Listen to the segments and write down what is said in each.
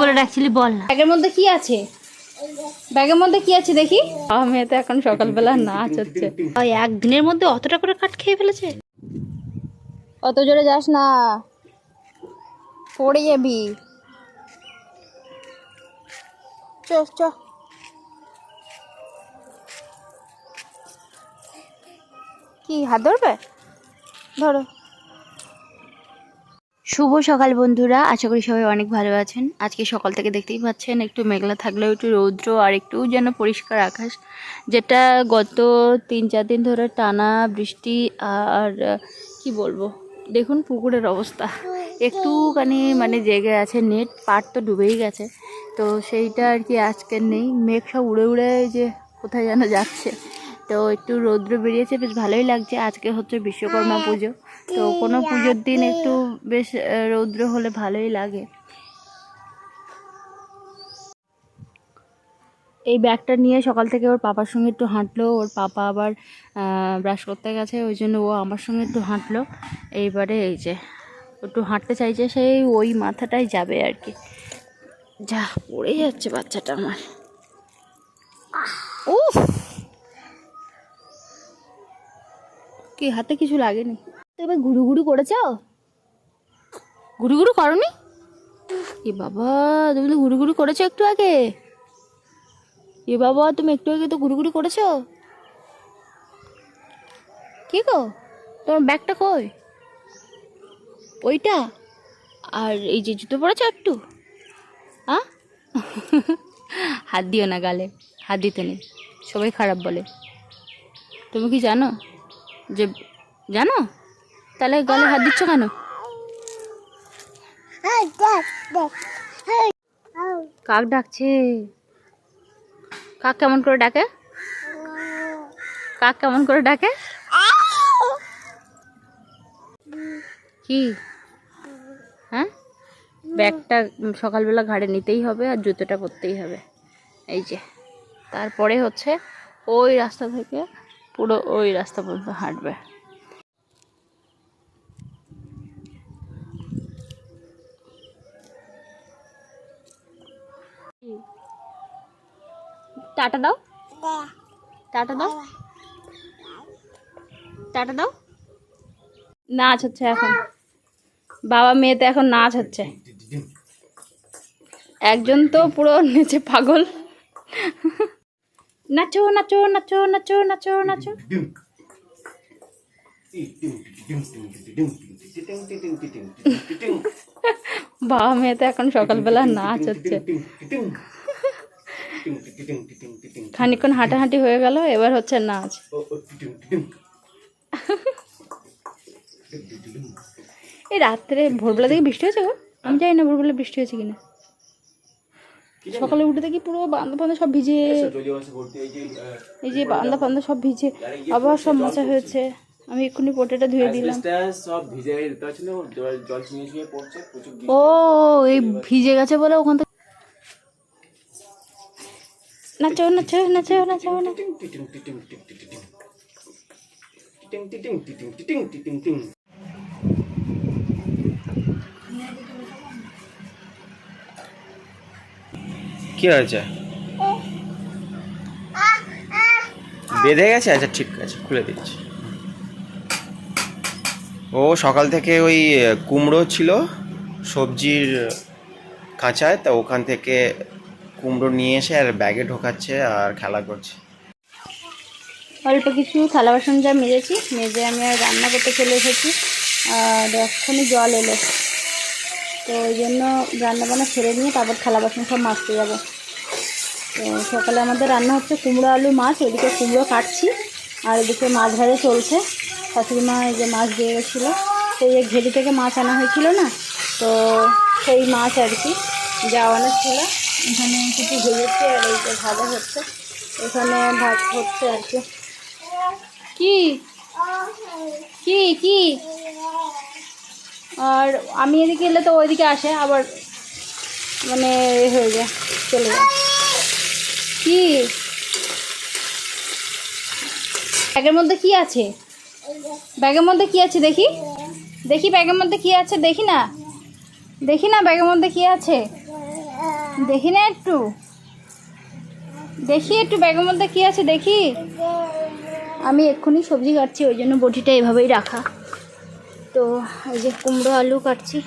বলে ডাকছিলি বল না। ব্যাগের মধ্যে কি আছে? ব্যাগের মধ্যে কি আছে দেখি? আমি তো এখন সকালবেলা নাচ হচ্ছে। ওই একদিনের মধ্যে অতটা করে কাঠ খেয়ে ফেলেছে? অত জোরে যাস না। পড়ে যাবি। চ চ। কি হাত ধরবে? ধরো। শুভ সকাল বন্ধুরা, আশা করি সবাই অনেক ভালো আছেন। আজকে সকাল থেকে দেখতেই পাচ্ছেন, একটু মেঘলা থাকলেও একটু রৌদ্র, আর একটু যেন পরিষ্কার আকাশ, যেটা গত তিন চার দিন ধরে টানা বৃষ্টি আর, কি বলব, দেখুন পুকুরের অবস্থা। একটুখানি মানে জেগে আছে নেট, পাট তো ডুবেই গেছে। তো সেইটা আর কি আজকের নেই, মেঘ সব উড়ে উড়ে যে কোথায় যেন যাচ্ছে। তো একটু রৌদ্র বেরিয়েছে, বেশ ভালোই লাগছে। আজকে হচ্ছে বিশ্বকর্মা পুজো। তো কোনো পুজোর দিন একটু বেশ রৌদ্র হলে ভালোই লাগে। এই ব্যাগটা নিয়ে সকাল থেকে ওর পাপার সঙ্গে একটু হাঁটলো। ওর পাপা আবার ব্রাশ করতে গেছে ওই জন্য ও আমার সঙ্গে একটু হাঁটলো। এইবারে এই যে একটু হাঁটতে চাইছে সেই ওই মাথাটাই যাবে আর কি। যা পড়ে যাচ্ছে বাচ্চাটা আমার। উফ! কি হাতে কিছু লাগেনি? এবার ঘুরু ঘুরু করেছ? ঘুরু ঘুরু করনি? এ বাবা, তুমি তো ঘুরু ঘুরু করেছ একটু আগে। এ বাবা, তুমি একটু আগে তো ঘুরু ঘুরু করেছ? কি গো, তোমার ব্যাগটা কই? ওইটা? আর এই যে জুতো পরেছো একটু? হ্যাঁ হাত দিও না গালে, হাত দিতে নেই, সবাই খারাপ বলে। তুমি কি জানো যে, জানো? তাহলে গালে হাত দিচ্ছ কেন? কাক ডাকছে? কাক কেমন করে ডাকে? কাক কেমন করে ডাকে? কি? হ্যাঁ? ব্যাগটা সকালবেলা ঘাড়ে নিতেই হবে আর জুতোটা পরতেই হবে। এই যে তারপরে হচ্ছে ওই রাস্তা থেকে পুরো ওই রাস্তা পর্যন্ত হাঁটবে। টাটা দাও। টাটা দাও। টাটা দাও। নাচ হচ্ছে এখন। বাবা মেয়েতে এখন নাচ হচ্ছে। একজন তো পুরো নেচে পাগল। নাচো নাচো নাচো নাচো নাচো নাচো। বাবা মেয়েতে এখন সকালবেলা নাচ হচ্ছে। খানিকক্ষণ হাঁটাহাঁটি হয়ে গেল এবার হচ্ছে নাচ। এই রাত্রে ভোরবেলা থেকে বৃষ্টি হয়েছে গো? আমি জানি না ভোরবেলা বৃষ্টি হয়েছে কিনা। সকালে উঠে দেখি পুরো বান্দা ফান্দা সব ভিজে। এই যে বান্দা ফান্দা সব ভিজে। আবার সব মোচা হয়েছে। আমি এক্ষুনি পোটেটা ধুয়ে দিলাম। ও এই ভিজে গেছে বলে ওখান থেকে নাচো নাচো নাচো নাচো কি হয়েছে? বেঁধে গেছে? আচ্ছা ঠিক আছে, খুলে দিচ্ছি। ও সকাল থেকে ওই, কুমড়ো ছিল, সবজির কাঁচায়, তা ওখান থেকে কুমড়ো নিয়ে এসে আর ব্যাগে ঢোকাচ্ছে আর খেলা করছে। অল্প কিছু থালা বাসন যা মেজেছি, মেজে আমি আর রান্না করতে চলে এসেছি। আর এক্ষুনি জল এলো। তো ওই জন্য রান্না বান্না ছেড়ে নিয়ে তারপর থালা বাসন সব মাজতে যাব। তো সকালে আমাদের রান্না হচ্ছে কুমড়ো, আলু, মাছ। এদিকে কুমড়ো কাটছি, আর এদিকে মাছ ভাজা চলছে। শাশুড়ি মা এই যে মাছ দিয়ে গেছিল সেই যে ঘেরি থেকে মাছ আনা হয়েছিল না, তো সেই মাছ আর কি, যা অনেক ছিল এখানে কিছু ভেজেছে আর এই যে ভাজা হচ্ছে। এখানে ভাত হচ্ছে আর কি। কি? কি আর আমি এদিকে এলে তো ওইদিকে আসে, আবার মানে হয়ে যায়, চলে যায়। কি? ব্যাগের মধ্যে কি আছে? ব্যাগের মধ্যে কি আছে দেখি? দেখি ব্যাগের মধ্যে কি আছে, দেখি না। দেখি না ব্যাগের মধ্যে কি আছে? দেখি না একটু। দেখি একটু ব্যাগের মধ্যে কি আছে, দেখি। আমি এক্ষুনি সবজি কাটছি, ওই জন্য বটিটা এভাবেই রাখা। তো এই যে কুমড়ো আলু কাটছি।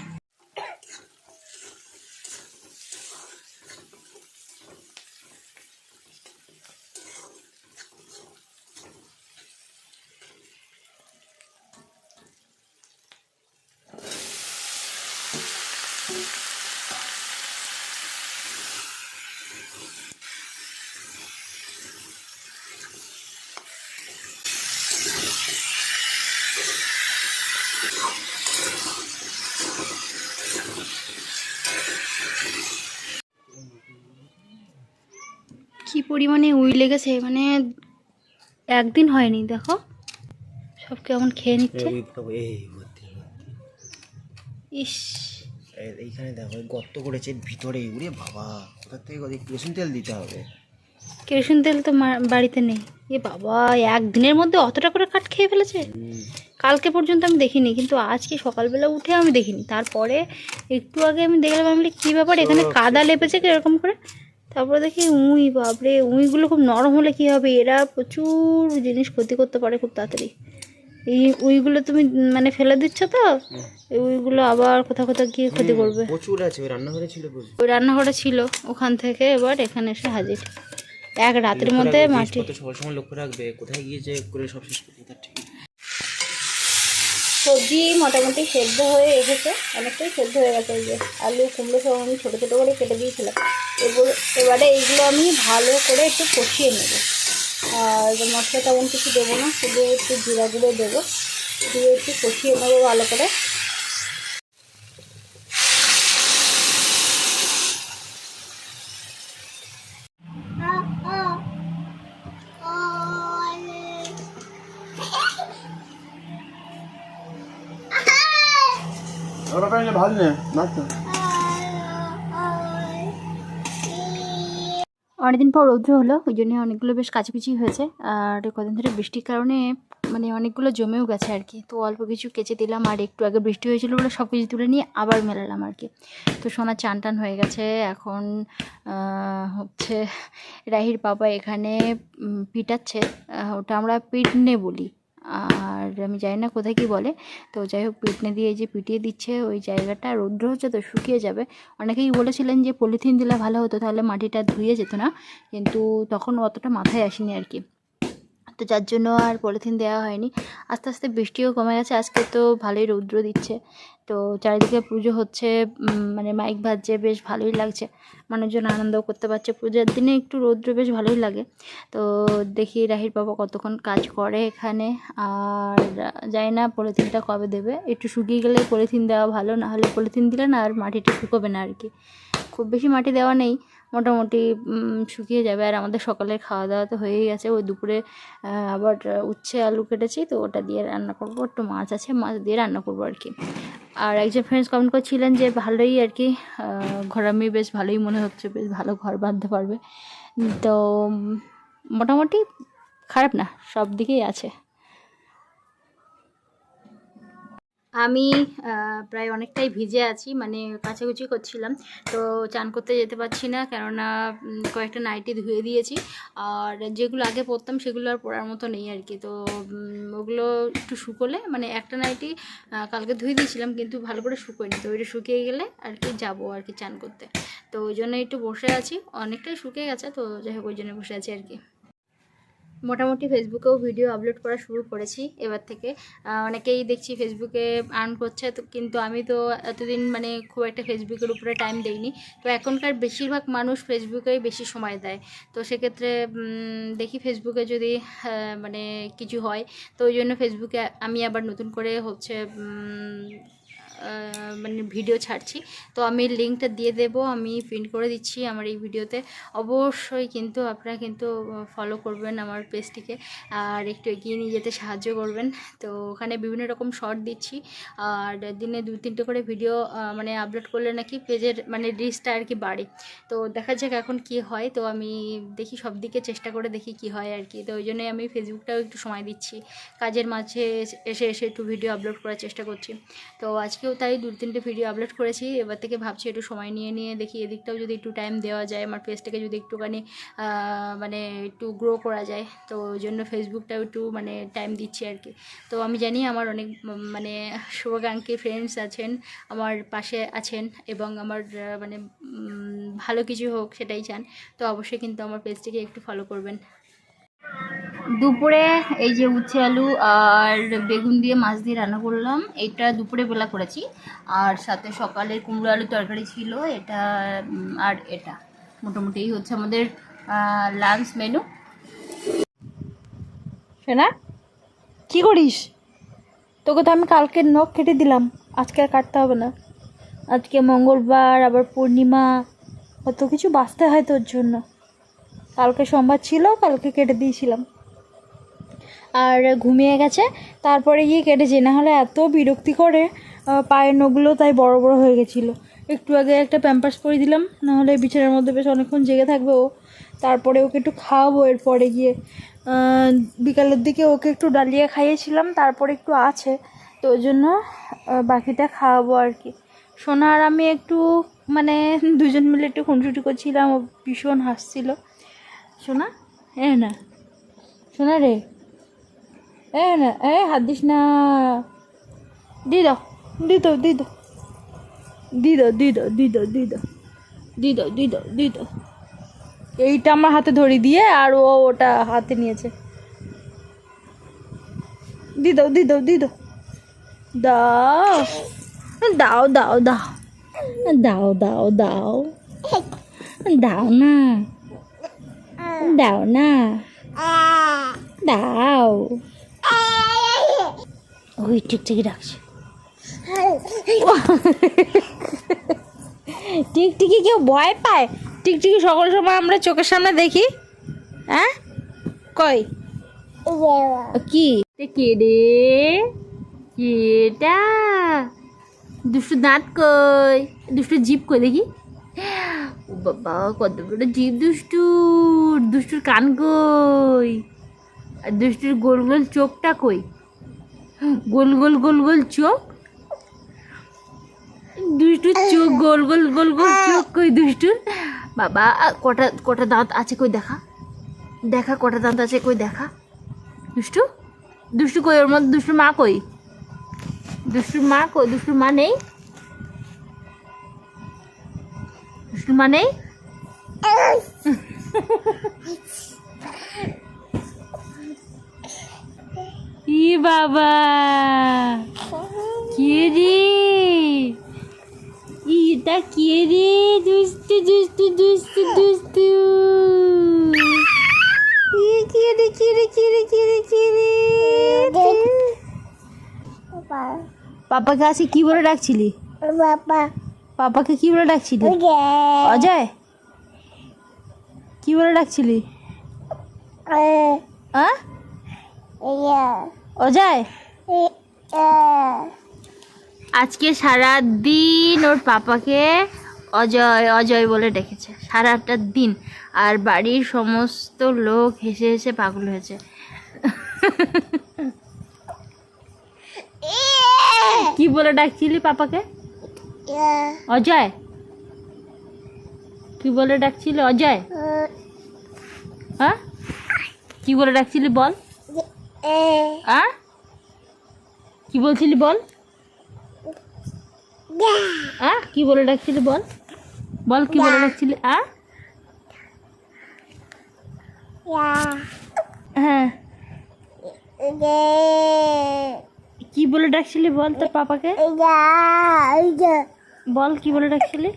পরিমাণে উই লেগেছে মানে একদিন হয়নি দেখো। সব কেমন খেয়ে নিচ্ছে। ইস। এইখানে দেখো গর্ত করেছে ভিতরে উড়ে বাবা। কোথা থেকে কেরোসিন তেল দিতে হবে? কেরোসিন তেল তো বাড়িতে নেই। এ বাবা একদিনের মধ্যে অতটা করে কাঠ খেয়ে ফেলেছে? কালকে পর্যন্ত আমি দেখিনি কিন্তু আজকে সকালবেলা উঠে আমি দেখিনি। তারপরে একটু আগে আমি দেখলাম আমি কী ব্যাপার এখানে কাদা লেপেছে কীরকম করে? তারপরে দেখি উঁই বাপরে উঁইগুলো খুব নরম হলে কী হবে? এরা প্রচুর জিনিস ক্ষতি করতে পারে খুব তাড়াতাড়ি। এই উইগুলো তুমি মানে ফেলে দিচ্ছ তো এই উইগুলো আবার কোথাও কোথাও গিয়ে ক্ষতি করবে। প্রচুর আছে ওই রান্নাঘরে ছিল ওই রান্নাঘরে ছিল ওখান থেকে এবার এখানে এসে হাজির। এক রাতের মধ্যে মাটি সব সময় লক্ষ্য রাখবে কোথায় গিয়েছে করে সব শেষ করবে তার ঠিক। সবজি মোটামুটি সেদ্ধ হয়ে এসেছে, অনেকটাই সেদ্ধ হয়ে গেছে যে। আলু, কুমড়ো সব আমি ছোটো ছোটো করে কেটে দিয়েছিলাম। এগুলো এবারে এইগুলো আমি ভালো করে একটু কষিয়ে নেব। আর মশলা তেমন কিছু দেবো না, শুধু একটু জিরা গুঁড়ো দেবো। দিয়ে একটু কষিয়ে নেব ভালো করে। অনেকদিন পর রৌদ্র হলো, ওই জন্য অনেকগুলো বেশ কাছাকুচি হয়েছে, আর কদিন ধরে বৃষ্টির কারণে মানে অনেকগুলো জমেও গেছে আর কি। তো অল্প কিছু কেচে দিলাম, আর একটু আগে বৃষ্টি হয়েছিল বলে সব কিছু তুলে নিয়ে আবার মেলালাম আর কি। তো সোনা চান টান হয়ে গেছে, এখন হচ্ছে রাহির বাবা এখানে পিটাচ্ছে ওটা আমরা পিটনে বলি। আর আমি জানি না কোথায় কি বলে। তো যাই হোক পিটনে দিয়ে যে পিটিয়ে দিচ্ছে, ওই জায়গাটা রৌদ্র হচ্ছে তো শুকিয়ে যাবে। অনেকেই বলেছিলেন যে পলিথিন দিলে ভালো হতো, তাহলে মাটিটা ধুয়ে যেত না। কিন্তু তখন অতটা মাথায় আসেনি আর কি। তো যার জন্য আর পলিথিন দেওয়া হয়নি। আস্তে আস্তে বৃষ্টিও কমে গেছে। আজকে তো ভালোই রৌদ্র দিচ্ছে। তো চারিদিকে পুজো হচ্ছে মানে মাইক বাজছে, বেশ ভালোই লাগছে। মানুষজন আনন্দ করতে পারছে। পূজার দিনে একটু রৌদ্র বেশ ভালোই লাগে। তো দেখি রাহির বাবা কতক্ষণ কাজ করে এখানে। আর যাই না পলিথিনটা কবে দেবে। একটু শুকিয়ে গেলে পলিথিন দেওয়া ভালো, না হলে পলিথিন দিলে না আর মাটিটা শুকোবে না আর কি খুব বেশি মাটি দেওয়া নেই। মোটামুটি শুকিয়ে যাবে। আর আমাদের সকালের খাওয়া দাওয়া তো হয়েই গেছে। ওই দুপুরে আবার উচ্ছে আলু কেটেছি। তো ওটা দিয়ে রান্না করব। একটু মাছ আছে, মাছ দিয়ে রান্না করব আর কি আর একজন ফ্রেন্ডস কমেন্ট করছিলেন যে ভালোই আর কি ঘর ঘরামি বেশ ভালোই মনে হচ্ছে, বেশ ভালো ঘর বাঁধতে পারবে। তো মোটামুটি খারাপ না, সব দিকেই আছে। আমি প্রায় অনেকটাই ভিজে আছি মানে কাচাকুচি করছিলাম। তো চান করতে যেতে পারছি না, কেননা কয়েকটা নাইটি ধুয়ে দিয়েছি। আর যেগুলো আগে পরতাম, সেগুলো আর পরার মতো নেই আর কি। তো ওগুলো একটু শুকোলে মানে একটা নাইটি কালকে ধুয়ে দিয়েছিলাম, কিন্তু ভালো করে শুকোয়নি। তো ওইটা শুকিয়ে গেলে আর কি যাব আর কি চান করতে। তো ওই জন্য একটু বসে আছি। অনেকটাই শুকিয়ে গেছে, তো যাই হোক, ওই জন্য বসে আছি আর কি। মোটামুটি ফেসবুকেও ভিডিও আপলোড করা শুরু করেছি এবার থেকে। অনেকেই দেখছি ফেসবুকে আর্ন করছে, তো কিন্তু আমি তো এতদিন মানে খুব একটা ফেসবুকের উপরে টাইম দেইনি। তো এখনকার বেশিরভাগ মানুষ ফেসবুকেই বেশি সময় দেয়। তো সেক্ষেত্রে দেখি ফেসবুকে যদি মানে কিছু হয়, তো ওই জন্য ফেসবুকে আমি আবার নতুন করে হচ্ছে মানে ভিডিও ছাড়ছি। তো আমি লিঙ্কটা দিয়ে দেবো, আমি প্রিন্ট করে দিচ্ছি আমার এই ভিডিওতে অবশ্যই কিন্তু আপনারা কিন্তু ফলো করবেন আমার পেজটিকে আর একটু এগিয়ে নিয়ে যেতে সাহায্য করবেন। তো ওখানে বিভিন্ন রকম শর্ট দিচ্ছি আর দিনে দু তিনটে করে ভিডিও মানে আপলোড করলে নাকি পেজের মানে রিচটা আর কি বাড়ে। তো দেখা যাক এখন কি হয়। তো আমি দেখি সব দিকে চেষ্টা করে দেখি কি হয় আর কি। তো ওই জন্যই আমি ফেসবুকটাও একটু সময় দিচ্ছি। কাজের মাঝে এসে এসে একটু ভিডিও আপলোড করার চেষ্টা করছি। তো আজকে আজকেও তাই দু তিনটে ভিডিও আপলোড করেছি। এবার থেকে ভাবছি একটু সময় নিয়ে নিয়ে দেখি, এদিকটাও যদি একটু টাইম দেওয়া যায়, আমার পেজটাকে যদি একটুখানি মানে একটু গ্রো করা যায়। তো ওই জন্য ফেসবুকটাও একটু মানে টাইম দিচ্ছি আর কি। তো আমি জানি আমার অনেক মানে শুভাকাঙ্ক্ষী ফ্রেন্ডস আছেন, আমার পাশে আছেন এবং আমার মানে ভালো কিছু হোক সেটাই চান। তো অবশ্যই কিন্তু আমার পেজটিকে একটু ফলো করবেন। দুপুরে এই যে উচ্ছে আলু আর বেগুন দিয়ে মাছ দিয়ে রান্না করলাম, এটা দুপুরে বেলা করেছি। আর সাথে সকালে কুমড়ো আলু তরকারি ছিল, এটা আর এটা। মোটামুটি এই হচ্ছে আমাদের লাঞ্চ মেনু শোনা কি করিস? তোকে তো আমি কালকে নখ কেটে দিলাম, আজকে আর কাটতে হবে না। আজকে মঙ্গলবার, আবার পূর্ণিমা, কত কিছু বাঁচতে হয় তোর জন্য। কালকে সোমবার ছিল, কালকে কেটে দিয়েছিলাম। আর ঘুমিয়ে গেছে। তারপরে গিয়ে কেটেছি। না হলে এত বিরক্তি করে পায়ের নখগুলো তাই বড় বড় হয়ে গেছিল। একটু আগে একটা প্যাম্পার্স করে দিলাম। নাহলে বিছানার মধ্যে বেশ অনেকক্ষণ জেগে থাকবে ও। তারপরে ওকে একটু খাওয়াবো এরপরে গিয়ে। বিকালের দিকে ওকে একটু ডালিয়া খাইয়েছিলাম। তারপরে একটু আছে। তো ওই জন্য বাকিটা খাওয়াবো আর কি। সোনা আর আমি একটু মানে দুজন মিলে একটু খুনসুটি করছিলাম। ও ভীষণ হাসছিল। সোনা? এ না। সোনা রে। এ না এ হাত দিস না। দি দাও দি দাও দি দাও। দি দাও দি দাও দি দাও দি দাও। দি দাও দি দাও দি দাও। এইটা আমার হাতে ধরি দিয়ে আর ও ওটা হাতে নিয়েছে। দি দাও দি দাও দি দাও। দাও। দাও দাও দাও। দাও দাও দাও। না। দাও না। দাও। ওই টিকটিকি ডাকছে। টিকটিকি কেউ ভয় পায়? টিকটিকি সকল সময় আমরা চোখের সামনে দেখি? হ্যাঁ? কই? কি? কে রে? এটা? দুষ্টু দাঁত কই? দুষ্টু জিপ কই দেখি? ও বাবা, কত বড় জিপ দুষ্টুর দুষ্টুর কান কই? আর দুষ্টুর গোল গোল চোখটা কই? গোল গোল গোল গোল চোখ। দুষ্টুর চোখ গোল গোল গোল গোল চোখ কই দুষ্টুর বাবা কটা কটা দাঁত আছে কই দেখা? দেখা কটা দাঁত আছে কই দেখা? দুষ্টু? দুষ্টু কই? ওর মধ্যে দুষ্টুর মা কই? দুষ্টুর মা কই? দুষ্টুর মা নেই? দুষ্টুর মা নেই? ই বাবা? কে রে? এটা কে রে? দুষ্টু দুষ্টু দুষ্টু দুষ্টু। ই কে রে কে রে কে রে কে রে কে রে? পাপাকে আজকে কি বলে ডাকছিলি? পাপাকে কি বলে ডাকছিলি? অজয়? কি বলে ডাকছিলি? আ? অজয়? আজকে সারা দিন ওর পাপাকে অজয় অজয় বলে ডেকেছে। সারাটা দিন। আর বাড়ির সমস্ত লোক হেসে হেসে পাগল হয়েছে। কি বলে ডাকছিলি পাপাকে? অজয়? কি বলে ডাকছিলি অজয়? হ্যাঁ? কি বলে ডাকছিলি বল? আ কি বলছিলি বল? আ কি বলে ডাকছিলি বল? বল কি বলে ডাকছিলি? আ হ্যাঁ। কি বলে ডাকছিলি বল তোর পাপাকে? বল কি বলে ডাকছিলি?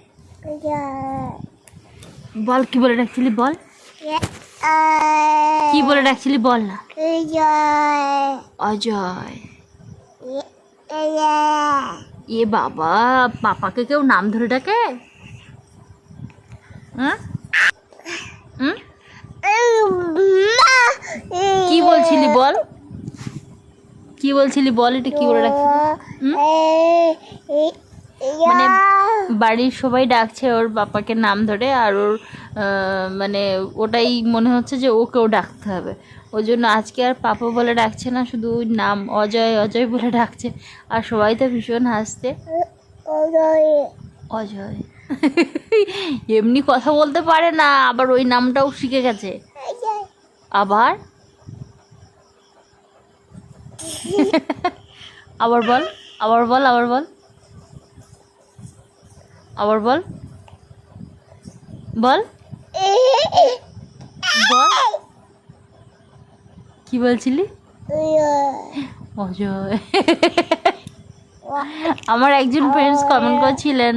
বল কি বলে ডাকছিলি বল? কি বলে ডাকছিলি বল না। অজয়। এ বাবা পাপাকে কেউ নাম ধরে ডাকে? হুম? কি বলছিলি বল? কি বলছিলি বল এটা কি বলে ডাকছিলি? মানে বাড়ির সবাই ডাকছে ওর বাপাকে নাম ধরে আর ওর মানে ওটাই মনে হচ্ছে যে ওকেও ডাকতে হবে। ওই জন্য আজকে আর পাপা বলে ডাকছে না শুধু ওই নাম অজয় অজয় বলে ডাকছে। আর সবাই তো ভীষণ হাসতে অজয়। এমনি কথা বলতে পারে না আবার ওই নামটাও শিখে গেছে। আবার? আবার বল আবার বল আবার বল। আবার বল। বল। বল কি বলছিলি? অজয়। আমার একজন ফ্রেন্ডস কমেন্ট করছিলেন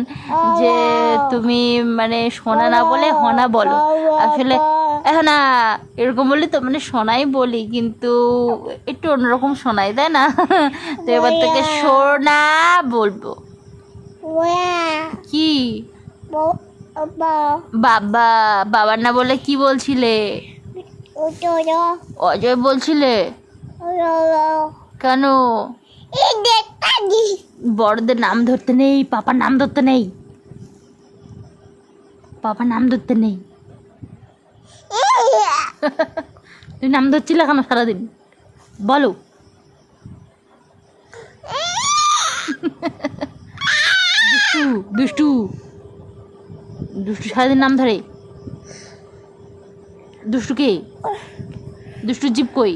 যে তুমি মানে সোনা না বলে হনা বলো। আসলে না এরকম বললে তো মানে সোনাই বলি কিন্তু একটু অন্যরকম শোনাই তাই না? তো এবার থেকে সোনা বলব। কি? বাবা। বাবার না বলে কি বলছিলে? অজয়। বলছিলে? কেন? বড়দের নাম ধরতে নেই পাপার নাম ধরতে নেই। পাপার নাম ধরতে নেই। তুই নাম ধরছিলে কেন সারাদিন? বলো। দুষ্টু দুষ্টু। দুষ্টু সারাদিন নাম ধরে? দুষ্টু কে? দুষ্টু জীব কই?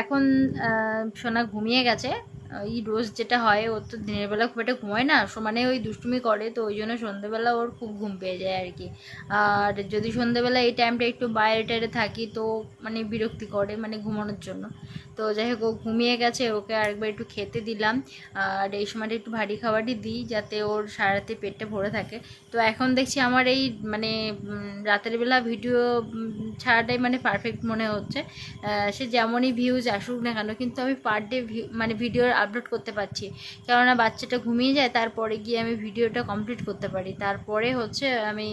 এখন সোনা ঘুমিয়ে গেছে। ওই রোজ যেটা হয় ওর তো দিনের বেলা খুব একটা ঘুমায় না সমানে ওই দুষ্টুমি করে, তো ওই জন্য সন্ধ্যেবেলা ওর খুব ঘুম পেয়ে যায় আর কি। আর যদি সন্ধ্যেবেলা এই টাইমটা একটু বাইরে টাইরে থাকি, তো মানে বিরক্তি করে মানে ঘুমানোর জন্য। তো যাই হোক, ও ঘুমিয়ে গেছে, ওকে আরেকবার একটু খেতে দিলাম। আর এই সময়টা একটু ভারী খাবারই দিই, যাতে ওর সারা রাতে পেটটা ভরে থাকে। তো এখন দেখছি আমার এই মানে রাতের বেলা ভিডিও ছাড়াটাই মানে পারফেক্ট মনে হচ্ছে। সে যেমনই ভিউজ আসুক না কেন, কিন্তু আমি পার ডে মানে ভিডিও আপলোড করতে পারছি। কেননা বাচ্চাটা ঘুমিয়ে যায়, তারপরে গিয়ে আমি ভিডিওটা কমপ্লিট করতে পারি। তারপরে হচ্ছে আমি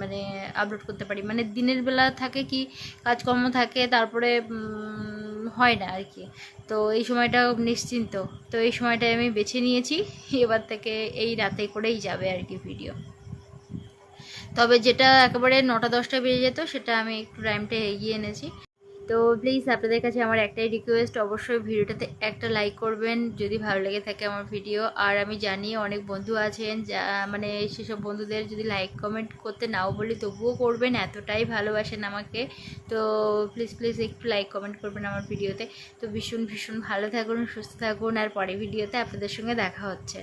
মানে আপলোড করতে পারি। মানে দিনের বেলা থাকে কি, কাজকর্ম থাকে, তারপরে হয় না আর কি। তো এই সময়টা নিশ্চিন্ত। তো এই সময়টা আমি বেছে নিয়েছি, এবার থেকে এই রাতে করেই যাবে আর কি ভিডিও তবে যেটা একেবারে নটা দশটা বেজে যেত, সেটা আমি একটু টাইমটা এগিয়ে এনেছি। তো প্লিজ আপনাদের কাছে আমার একটাই রিকোয়েস্ট অবশ্যই ভিডিওটাতে একটা লাইক করবেন যদি ভালো লেগে থাকে আমার ভিডিও আর আমি জানি অনেক বন্ধু আছেন যা মানে সেসব বন্ধুদের যদি লাইক কমেন্ট করতে নাও বলি তবুও করবেন, এতটাই ভালোবাসেন আমাকে। তো প্লিজ প্লিজ একটু লাইক কমেন্ট করবেন আমার ভিডিওতে তো ভীষণ ভীষণ ভালো থাকুন, সুস্থ থাকুন, আর পরে ভিডিওতে আপনাদের সঙ্গে দেখা হচ্ছে।